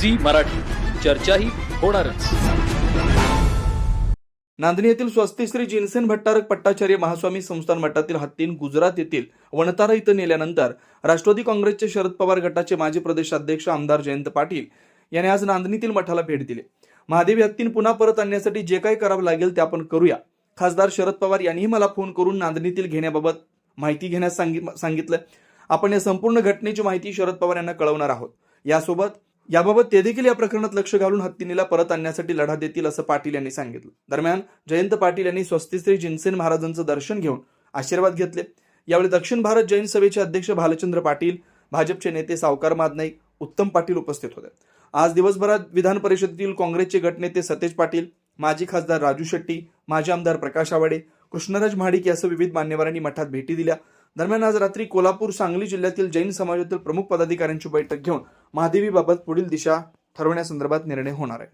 Zee Marathi. चर्चाही होणारच. नांदणी येथील स्वस्ती श्री जिनसेन भट्टारक पट्टाचार्य महास्वामी संस्थान मठातील हत्तीन गुजरात येथील वणतारा इथं नेल्यानंतर राष्ट्रवादी काँग्रेसचे शरद पवार गटाचे माजी प्रदेशाध्यक्ष आमदार जयंत पाटील यांनी आज नांदणीतील मठाला भेट दिली. महादेवी हत्तीन पुन्हा परत आणण्यासाठी जे काही करावं लागेल ते आपण करूया. खासदार शरद पवार यांनीही मला फोन करून नांदणीतील घेण्याबाबत माहिती घेण्यास सांगितलं. आपण या संपूर्ण घटनेची माहिती शरद पवार यांना कळवणार आहोत. यासोबत याबाबत ते देखील या प्रकरणात लक्ष घालून हत्तीनीला परत आणण्यासाठी लढा देतील असं पाटील यांनी सांगितलं. दरम्यान जयंत पाटील यांनी स्वस्तिश्री जिनसेन महाराजांचं दर्शन घेऊन आशीर्वाद घेतले. यावेळी दक्षिण भारत जैन सभेचे अध्यक्ष भालचंद्र पाटील भाजपचे नेते सावकार मादनाईक उत्तम पाटील उपस्थित होते. आज दिवसभरात विधान परिषदेतील काँग्रेसचे गटनेते सतेज पाटील माजी खासदार राजू शेट्टी माजी आमदार प्रकाश आवाडे कृष्णराज महाडिक यासह विविध मान्यवरांनी मठात भेटी दिल्या. दरम्यान आज रात्री कोल्हापूर सांगली जिल्ह्यातील जैन समाजातील प्रमुख पदाधिकाऱ्यांची बैठक घेऊन महादेवीबाबत पुढील दिशा ठरवण्यासंदर्भात निर्णय होणार आहे.